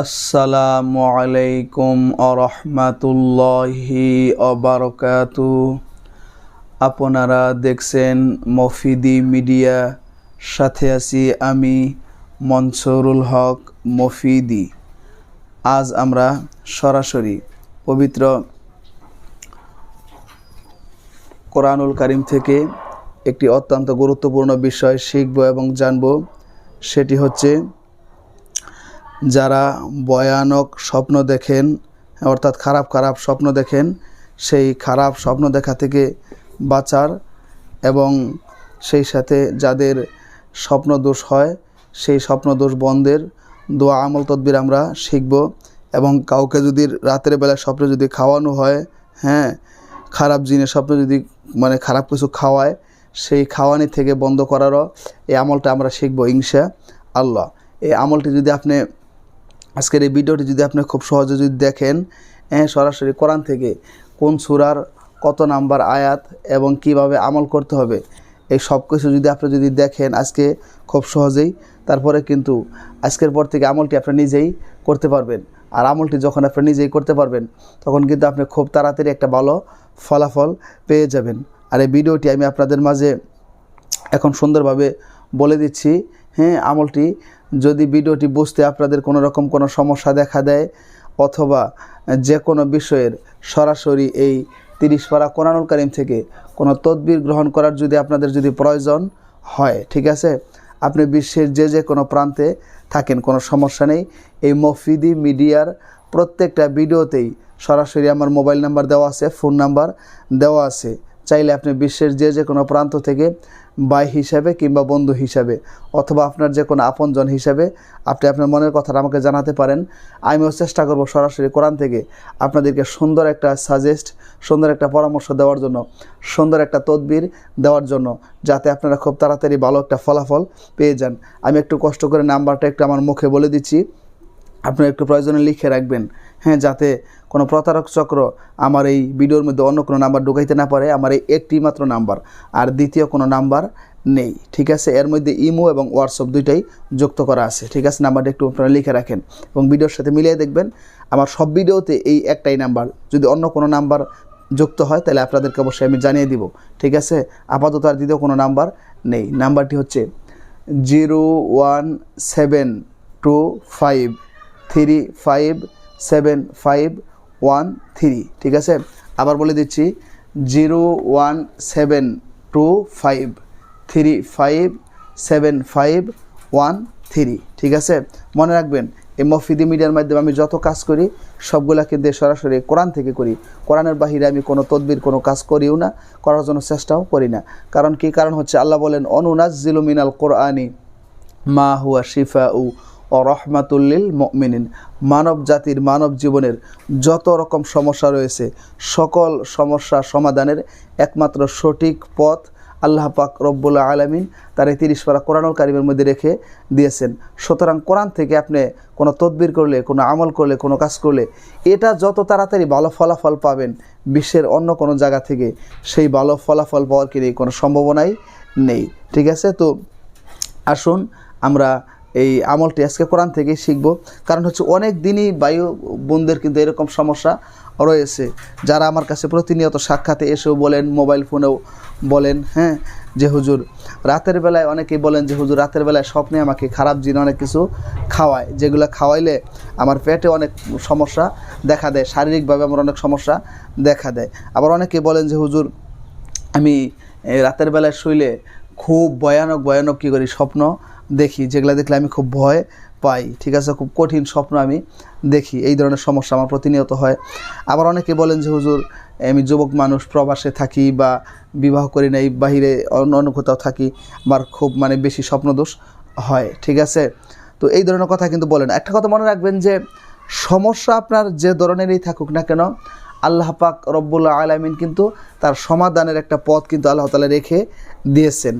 আসসালামু আলাইকুম আরহামাতুল্লাহি অবরকাতু আপনারা দেখছেন মফিদি মিডিয়া, সাথে আছি আমি মনসুরুল হক মফিদি। আজ আমরা সরাসরি পবিত্র কোরআনুল কারিম থেকে একটি অত্যন্ত গুরুত্বপূর্ণ বিষয় শিখব এবং জানব, সেটি হচ্ছে যারা ভয়ানক স্বপ্ন দেখেন, অর্থাৎ খারাপ খারাপ স্বপ্ন দেখেন, সেই খারাপ স্বপ্ন দেখা থেকে বাঁচার এবং সেই সাথে যাদের স্বপ্ন দোষ হয়, সেই স্বপ্ন দোষ বন্ধের দোয়া আমল তদবির আমরা শিখব এবং কাউকে যদি রাতের বেলায় স্বপ্নে যদি খাওয়ানো হয় হ্যাঁ খারাপ জিনিস স্বপ্ন যদি মানে খারাপ কিছু খাওয়ায়, সেই খাওয়ানি থেকে বন্ধ করারও এই আমলটা আমরা শিখব ইনশা আল্লাহ। এই আমলটি যদি আপনি আজকের এই ভিডিওটি যদি আপনি খুব সহজে যদি দেখেন হ্যাঁ সরাসরি কোরআন থেকে কোন সুরার কত নাম্বার আয়াত এবং কীভাবে আমল করতে হবে, এই সব কিছু যদি আপনি যদি দেখেন আজকে খুব সহজেই, তারপরে কিন্তু আজকের পর থেকে আমলটি আপনি নিজেই করতে পারবেন। আর আমলটি যখন আপনি নিজেই করতে পারবেন, তখন কিন্তু আপনি খুব তাড়াতাড়ি একটা ভালো ফলাফল পেয়ে যাবেন। আর এই ভিডিওটি আমি আপনাদের মাঝে এখন সুন্দরভাবে বলে দিচ্ছি হ্যাঁ আমলটি যদি ভিডিওটি বুঝতে আপনাদের কোনো রকম কোনো সমস্যা দেখা দেয়, অথবা যে কোনো বিষয়ের সরাসরি এই তিরিশ পারা কোরআনুল কারিম থেকে কোনো তদবির গ্রহণ করার যদি আপনাদের যদি প্রয়োজন হয়, ঠিক আছে? আপনি বিশ্বের যে যে কোনো প্রান্তে থাকেন, কোনো সমস্যা নেই। এই মফিদি মিডিয়ার প্রত্যেকটা ভিডিওতেই সরাসরি আমার মোবাইল নাম্বার দেওয়া আছে, ফোন নাম্বার দেওয়া আছে। চাইলে আপনি বিশ্বের যে যে কোনো প্রান্ত থেকে ভাই হিসাবে কিংবা বন্ধু হিসাবে অথবা আপনার যে কোনো আপনজন হিসাবে আপনি আপনার মনের কথাটা আমাকে জানাতে পারেন। আমিও চেষ্টা করব সরাসরি কোরআন থেকে আপনাদেরকে সুন্দর একটা সাজেস্ট সুন্দর একটা পরামর্শ দেওয়ার জন্য, সুন্দর একটা তদবির দেওয়ার জন্য যাতে আপনারা খুব তাড়াতাড়ি ভালো একটা ফলাফল পেয়ে যান। আমি একটু কষ্ট করে নাম্বারটা একটু আমার মুখে বলে দিচ্ছি। আপনি একটু প্রয়োজনে লিখে রাখবেন হ্যাঁ যাতে কোনো প্রতারক চক্র আমার এই ভিডিওর মধ্যে অন্য কোনো নাম্বার ঢুকাইতে না পারে, আমার এই একটি মাত্র নাম্বার, আর দ্বিতীয় কোনো নাম্বার নেই, ঠিক আছে? এর মধ্যে ইমো এবং হোয়াটসঅ্যাপ দুইটাই যুক্ত করা আছে, ঠিক আছে? নাম্বারটা একটু আপনারা লিখে রাখেন এবং ভিডিওর সাথে মিলিয়ে দেখবেন, আমার সব ভিডিওতে এই একটাই নাম্বার, যদি অন্য কোনো নাম্বার যুক্ত হয়, তাহলে আপনাদেরকে অবশ্যই আমি জানিয়ে দিব, ঠিক আছে? আপাতত আর দ্বিতীয় কোনো নাম্বার নেই, নাম্বারটি হচ্ছে zero one seven two five three five seven five one three ঠিক আছে? আবার বলে দিচ্ছি zero one seven two five three five seven five one three ঠিক আছে? মনে রাখবেন, এই মফিদি মিডিয়ার মাধ্যমে আমি যত কাজ করি সবগুলা কিন্তু সরাসরি কোরআন থেকে করি। কোরআনের বাহিরে আমি কোনো তদবির, কোনো কাজ করিও না, করার জন্য চেষ্টাও করি না। কারণ কি? কারণ হচ্ছে আল্লাহ বলেন অনুনাজ জিলুমিনাল কোরআনি মা হুয়া শিফা উ ও রহমাতুল্লিল মিনিন মানব জাতির মানব জীবনের যত রকম সমস্যা রয়েছে, সকল সমস্যা সমাধানের একমাত্র সঠিক পথ আল্লাহ পাক রব্বুল আলমিন তার এই তিরিশ পারা কোরআনুল কারিমের মধ্যে রেখে দিয়েছেন। সুতরাং কোরআন থেকে আপনি কোনো তদবির করলে, কোনো আমল করলে, কোনো কাজ করলে, এটা যত তাড়াতাড়ি ভালো ফলাফল পাবেন বিশ্বের অন্য কোনো জায়গা থেকে, সেই ভালো ফলাফল পাওয়ার কি কোনো সম্ভাবনাই নেই। ঠিক আছে? তো আসুন আমরা এই আমলটি আজকে কোরআন থেকেই শিখব। কারণ হচ্ছে অনেক দিনই বায়ু বোনদের কিন্তু এরকম সমস্যা রয়েছে। যারা আমার কাছে প্রতিনিয়ত সাক্ষাতে এসেও বলেন, মোবাইল ফোনেও বলেন হ্যাঁ যে হুজুর, রাতের বেলায় অনেকেই বলেন যে, হুজুর, রাতের বেলায় স্বপ্নে আমাকে খারাপ জিন অনেক কিছু খাওয়ায়। যেগুলো খাওয়াইলে আমার পেটে অনেক সমস্যা দেখা দেয়, শারীরিকভাবে আমার অনেক সমস্যা দেখা দেয়। আবার অনেকে বলেন যে, হুজুর, আমি রাতের বেলায় শুইলে খুব ভয়ানক ভয়ানক কী করি, স্বপ্ন দেখি, যেগুলো দেখলে আমি খুব ভয় পাই, ঠিক আছে? খুব কঠিন স্বপ্ন আমি দেখি, এই ধরনের সমস্যা আমার প্রতিনিয়ত হয়। আবার অনেকে বলেন যে, হুজুর, আমি যুবক মানুষ, প্রবাসে থাকি বা বিবাহ করি নাই, বাহিরে অন্য অন্য কোথাও থাকি, আমার খুব মানে বেশি স্বপ্নদোষ হয়। ঠিক আছে? তো এই ধরনের কথা কিন্তু বলেন একটা কথা মনে রাখবেন যে, সমস্যা আপনার যে ধরনেরই থাকুক না কেন, আল্লাহ পাক রব্বুল্লা আলমিন কিন্তু তার সমাধানের একটা পথ কিন্তু আল্লাহ তালা রেখে দিয়েছেন।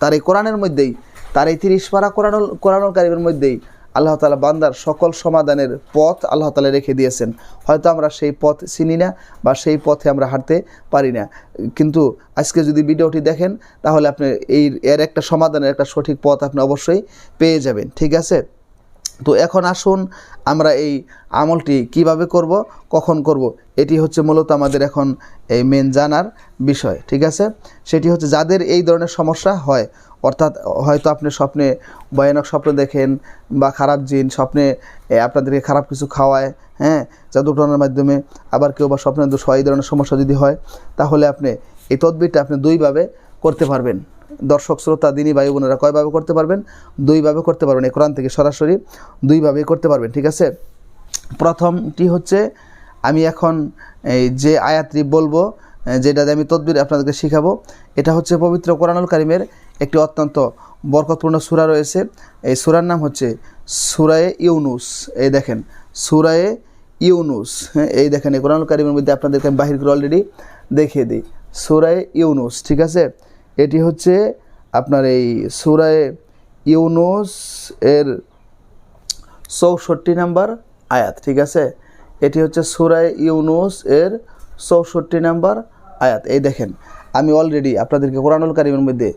তার এই কোরআনের মধ্যেই তার এই তিরিশ পারা কোরআনুল কোরআনুল কারিমের মধ্যেই আল্লাহ তালা বান্দার সকল সমাধানের পথ আল্লাহ তালা রেখে দিয়েছেন। হয়তো আমরা সেই পথ চিনি না বা সেই পথে আমরা হাঁটতে পারি না। কিন্তু আজকে যদি ভিডিওটি দেখেন, তাহলে আপনি এই, এর একটা সমাধানের একটা সঠিক পথ আপনি অবশ্যই পেয়ে যাবেন। ঠিক আছে? তো এখন আসুন আমরা এই আমলটি কীভাবে করব, কখন করব, এটি হচ্ছে মূলত আমাদের এখন এই মেন জানার বিষয়। ঠিক আছে? সেটি হচ্ছে যাদের এই ধরনের সমস্যা হয় অর্থাৎ হয়তো আপনি স্বপ্নে ভয়ানক স্বপ্ন দেখেন বা খারাপ জিন স্বপ্নে আপনাদেরকে খারাপ কিছু খাওয়ায় হ্যাঁ জাদুটনার মাধ্যমে আবার কেউ বা স্বপ্নের দোষ হয়, এই ধরনের সমস্যা যদি হয়, তাহলে আপনি এই তদবিরটা আপনি দুইভাবে করতে পারবেন। দর্শক, শ্রোতা, দিনী ভাই বোনেরা কয়ভাবে করতে পারবেন? দুইভাবে করতে পারবেন। এই কোরআন থেকে সরাসরি দুইভাবে করতে পারবেন, ঠিক আছে? প্রথমটি হচ্ছে, আমি এখন এই যে আয়াতটি বলব যেটা আমি তদবির আপনাদেরকে শিখাবো, এটা হচ্ছে পবিত্র কোরআনুল কারিমের একটি অত্যন্ত বরকতপূর্ণ সূরা রয়েছে। এই সূরার নাম হচ্ছে সুরায়ে ইউনুস। এই দেখেন, সুরায়ে ইউনুস। হ্যাঁ এই দেখেন, এই কোরআনুল কারিমের মধ্যে আপনাদেরকে আমি বাহির করে অলরেডি দেখিয়ে দিই। সুরায়ে ইউনুস, ঠিক আছে? এটি হচ্ছে আপনার এই সুরায়ে ইউনুস এর চৌষট্টি নাম্বার আয়াত, ঠিক আছে? এটি হচ্ছে সুরায় ইউনুস এর চৌষট্টি নাম্বার আয়াত। এই দেখেন, আমি অলরেডি আপনাদেরকে কোরআনুল কারিমের মধ্যে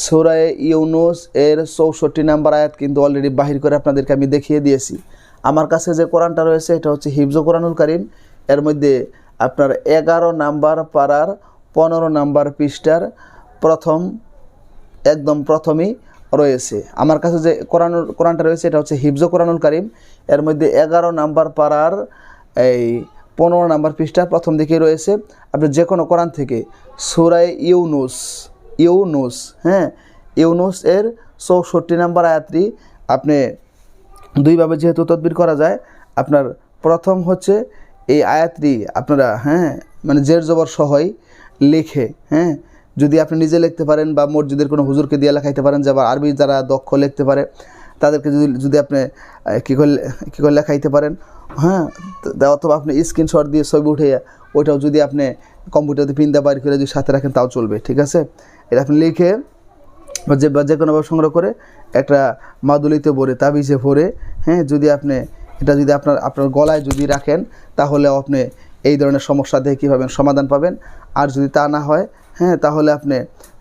সুরায় ইউনুস এর চৌষট্টি নাম্বার আয়াত কিন্তু অলরেডি বাহির করে আপনাদেরকে আমি দেখিয়ে দিয়েছি। আমার কাছে যে কোরআনটা রয়েছে, এটা হচ্ছে হিফজ কোরআনুল কারিম। এর মধ্যে আপনার এগারো নাম্বার পাড়ার পনেরো নাম্বার পৃষ্ঠার প্রথম, একদম প্রথমেই রয়েছে। আমার কাছে যে কোরআন কোরআনটা রয়েছে, এটা হচ্ছে হিফজ কোরআনুল কারিম। এর মধ্যে এগারো নাম্বার পাড়ার এই পনেরো নাম্বার পৃষ্ঠা প্রথম দিকে রয়েছে। আপনি যে কোনো কোরআন থেকে সুরায় ইউনুস ইউনুস হ্যাঁ? ইউনুস এর চৌষট্টি নাম্বার আয়াতটি আপনি দুইভাবে যেহেতু তদবির করা যায়, আপনার প্রথম হচ্ছে এই আয়াতটি আপনারা হ্যাঁ মানে জের জবর সহই লিখে হ্যাঁ? যদি আপনি নিজে লিখতে পারেন বা মসজিদের কোনো হুজুরকে দিয়ে লেখাইতে পারেন বা আরবি যারা দক্ষ লিখতে পারে, তাদেরকে যদি যদি আপনি কী করে কী করে লেখাইতে পারেন হ্যাঁ? অথবা আপনি স্ক্রিনশট দিয়ে ছবি উঠে ওইটাও যদি আপনি কম্পিউটারতে পিন দিয়ে বাইর করে যদি সাথে রাখেন তাও চলবে, ঠিক আছে? এটা আপনি লিখে যে যে কোনোভাবে সংগ্রহ করে একটা মাদুলিতে ভরে, তাবিজে ভরে হ্যাঁ যদি আপনি এটা যদি আপনার আপনার গলায় যদি রাখেন, তাহলে আপনি এই ধরনের সমস্যা থেকে কীভাবে সমাধান পাবেন। আর যদি তা না হয় হ্যাঁ তাহলে আপনি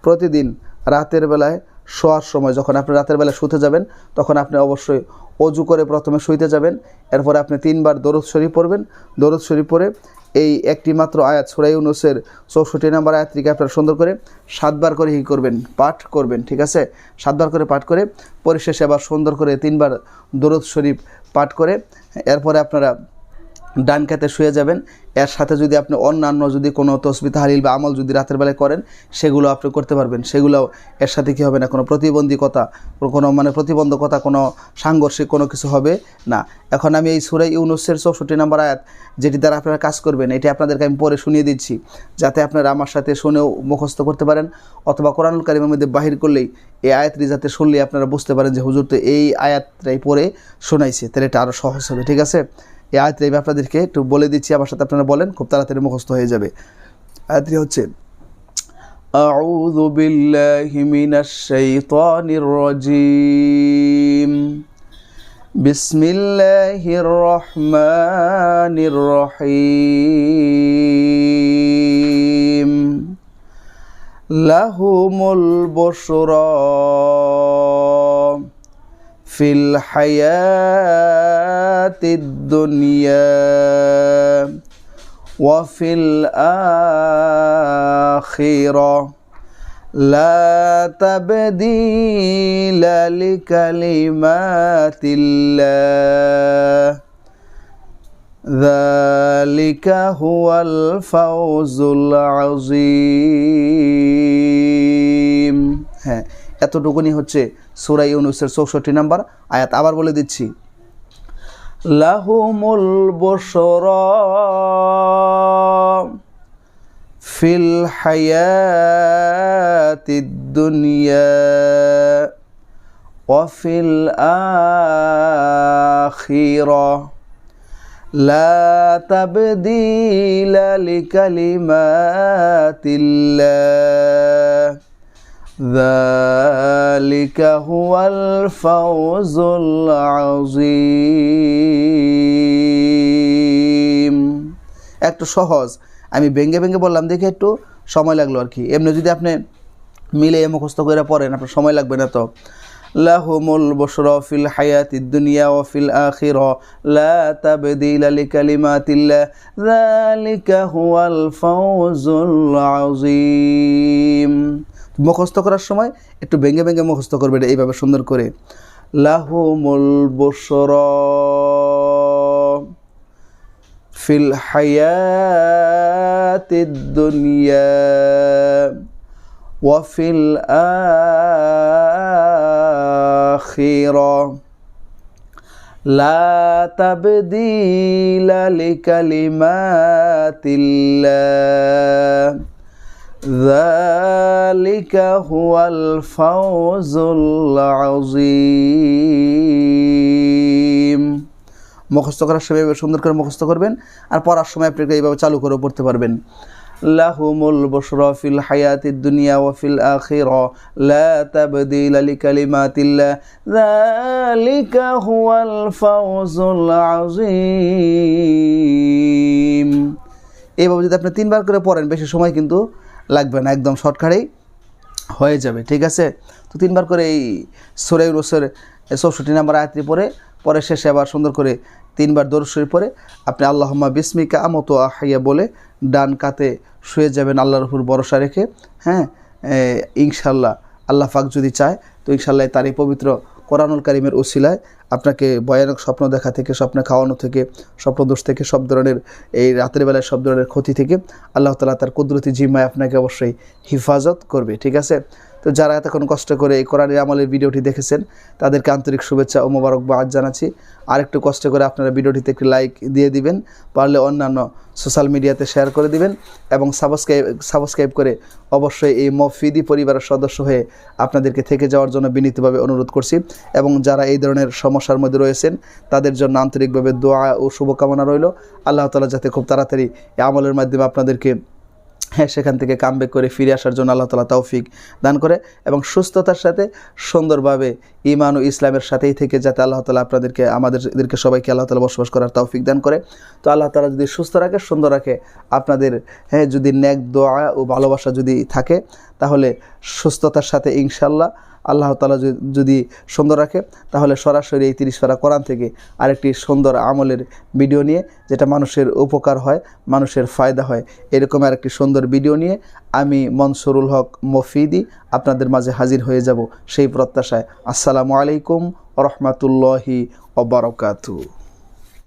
প্রতিদিন রাতের বেলায় শোয়ার সময়, যখন আপনি রাতের বেলায় শুতে যাবেন, তখন আপনি অবশ্যই অজু করে প্রথমে শুইতে যাবেন। এরপরে আপনি তিনবার দরুদ শরীফ পড়বেন। দরুদ শরীফ পড়ে এই একটি মাত্র আয়াত সুরাই ইউনুসের চৌষট্টি নম্বর আয়াতটিকে আপনারা সুন্দর করে সাতবার করে হি করবেন, পাঠ করবেন, ঠিক আছে? সাতবার করে পাঠ করে, পরিশেষে আবার সুন্দর করে তিনবার দরদ শরীফ পাঠ করে, এরপরে আপনারা ডান কাতে শুয়ে যাবেন। এর সাথে যদি আপনি অন্যান্য যদি কোনো তসবি, তাহালিল বা আমল যদি রাতের বেলায় করেন, সেগুলো আপনি করতে পারবেন। সেগুলো এর সাথে কী হবে না? কোনো প্রতিবন্ধকতা, কোনো মানে প্রতিবন্ধকতা, কোনো সাংঘর্ষিক কোনো কিছু হবে না। এখন আমি এই সুরাই ইউনুসের চৌষট্টি নম্বর আয়াত, যেটি দ্বারা আপনারা কাজ করবেন, এটি আপনাদেরকে আমি পরে শুনিয়ে দিচ্ছি, যাতে আপনারা আমার সাথে শুনেও মুখস্থ করতে পারেন, অথবা কোরআনুল কারিমের মধ্যে বাহির করলেই এই আয়াতটি যাতে শুনলে আপনারা বুঝতে পারেন যে হুজুর তো এই আয়াতটাই পরে শোনাইছে, তাহলে এটা আরও সহজ হবে, ঠিক আছে? এই আয়াতটি আমি আপনাদেরকে একটু বলে দিচ্ছি আমার সাথে আপনারা বলেন খুব তাড়াতাড়ি মুখস্থ হয়ে যাবে আয়াতটি হচ্ছে أعوذ بالله من الشيطان الرجيم بسم الله الرحمن الرحيم لهم البشرى في الحياة الدنيا وفي الآخرة لا تبديل لكلمات الله ذلك هو الفوز العظيم হ্যাঁ এতটুকুনি হচ্ছে সূরা ইউনুসের চৌষট্টি নাম্বার আয়াত আবার বলে দিচ্ছি لهم البشرى في الحياة الدنيا وفي الآخرة لا تبديل لكلمات الله ذلك هو الفوز العظيم একটু সহজ আমি ভেঙ্গে ভেঙ্গে বললাম দেখে একটু সময় লাগলো আর কি এমনি যদি আপনি মিলে মুখস্থ করে পড়েন আপনার সময় লাগবে না তো লাহুমুল বুশরা ফিল হায়াতিদ দুনিয়া ওয়া ফিল আখিরা লা তাবদীলা লিকালিমাতিল্লাহ যালিকা হুয়াল ফাওজুল আযীম মুখস্থ করার সময় একটু ভেঙে ভেঙে মুখস্থ করবে এটা এইভাবে সুন্দর করে। লাহমুল বসর ফিল হায়াতিদ দুনিয়া ওয়াফিল আখিরা। লা তাবদিলা লিকালিমাতিল্লাহ। ذلك هو الفوز العظيم মুখস্থ করার সময় এভাবে সুন্দর করে মুখস্থ করবেন আর পড়ার সময় আপনি এটা এইভাবে চালু করে পড়তে পারবেন লাহুমুল বুশরা ফিল হায়াতিদ দুনিয়া ওয়া ফিল আখিরা লা তাবদীলা লিকালিমাতিল্লাহ যালিকা হুয়াল ফাওজুল আযীম এইভাবে যদি আপনি তিনবার করে পড়েন বেশি সময় কিন্তু লাগবে না, একদম শর্টকাটেই হয়ে যাবে, ঠিক আছে? তো তিনবার করে এই সোরে রসের চৌষট্টি নাম্বার আয়াতটি পরে পরে শেষে আবার সুন্দর করে তিনবার দরশরী পরে আপনি আল্লাহম্মা বিসমিকা আমত আহাইয়া বলে ডান কাতে শুয়ে যাবেন আল্লাহর উপর ভরসা রেখে হ্যাঁ? ইনশাল্লাহ আল্লাহ পাক যদি চায়, তো ইনশাল্লাহ তার এই পবিত্র কোরআনুল কারিমের ওসিলায় আপনাকে ভয়ানক স্বপ্ন দেখা থেকে, স্বপ্নে খাওয়ানো থেকে স্বপ্নদোষ থেকে, সব ধরনের এই রাতের বেলায় সব ধরনের ক্ষতি থেকে আল্লাহ তালা তার কুদরতি জিম্মায় আপনাকে অবশ্যই হিফাজত করবে, ঠিক আছে? তো যারা এতক্ষণ কষ্ট করে এই কোরআনের আমলের ভিডিওটি দেখেছেন, তাদেরকে আন্তরিক শুভেচ্ছা ও মোবারকবাদ জানাচ্ছি। আর একটু কষ্ট করে আপনারা ভিডিওটিতে একটি লাইক দিয়ে দিবেন, পারলে অন্যান্য সোশ্যাল মিডিয়াতে শেয়ার করে দিবেন এবং সাবস্ক্রাইব সাবস্ক্রাইব করে অবশ্যই এই মফিদি পরিবারের সদস্য হয়ে আপনাদেরকে থেকে যাওয়ার জন্য বিনীতভাবে অনুরোধ করছি এবং যারা এই ধরনের সমস্যার মধ্যে রয়েছেন। তাদের জন্য আন্তরিকভাবে দোয়া ও শুভকামনা রইল। আল্লাহ তালা যাতে খুব তাড়াতাড়ি আমলের মাধ্যমে আপনাদেরকে হ্যাঁ সেখান থেকে কামব্যাক করে ফিরে আসার জন্য আল্লাহ তালা তৌফিক দান করে এবং সুস্থতার সাথে সুন্দরভাবে ইমান ও ইসলামের সাথেই থেকে যাতে আল্লাহ তালা আপনাদেরকে, আমাদেরকে সবাইকে আল্লাহ তালা বসবাস করার তৌফিক দান করে। তো আল্লাহ তালা যদি সুস্থ রাখে, সুন্দর রাখে, আপনাদের হ্যাঁ যদি ন্যাক দোয়া ও ভালোবাসা যদি থাকে, তাহলে সুস্থতার সাথে ইনশাল্লাহ আল্লাহ তালা যদি- সুন্দর রাখে, তাহলে সরাসরি এই তিরিশ পারা কোরআন থেকে আরেকটি সুন্দর আমলের ভিডিও নিয়ে, যেটা মানুষের উপকার হয়, মানুষের ফায়দা হয়, এরকম আরেকটি সুন্দর ভিডিও নিয়ে আমি মনসুরুল হক মফিদি আপনাদের মাঝে হাজির হয়ে যাব সেই প্রত্যাশায়। আসসালামু আলাইকুম রহমতুল্লাহি ওবরকাতু